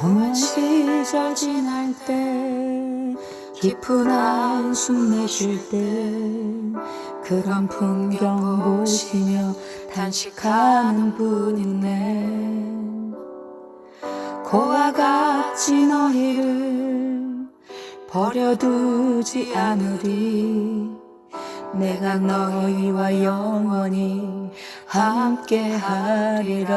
험한 시절 지날 때 깊은 한숨 내쉴 때 그런 풍경 보시며 단식하는 분 있네 고와 같이 너희를 버려두지 않으리. 내가 너희와 영원히 함께하리라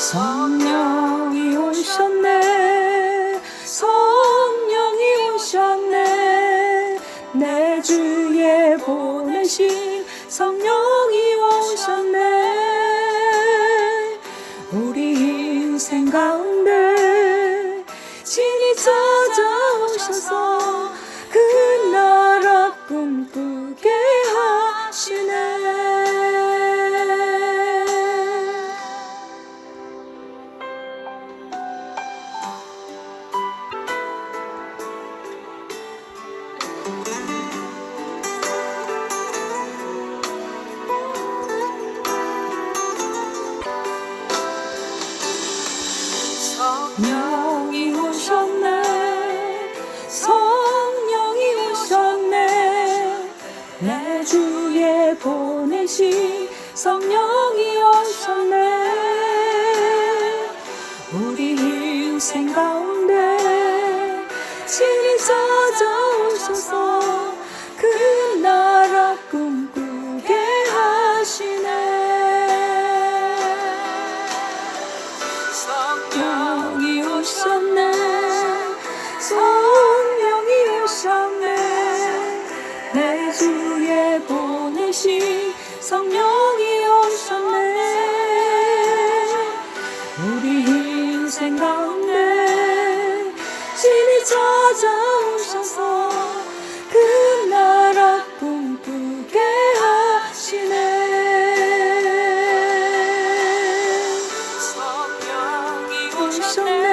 성령이 오셨네. 성령이 오셨네. 내 주에 보내신 성령이 오셨네. 우리 인생 가운데 진이 찾아오셔서 성령이 오셨네. 성령이 오셨네. 내 주에 보내신 성령이 오셨네. 우리 인생 가 예수의 보내신 성령이 오셨네. 우리 인생 가운데 신이 찾아오셔서 그 나라 꿈꾸게 하시네. 성령이 오셨네.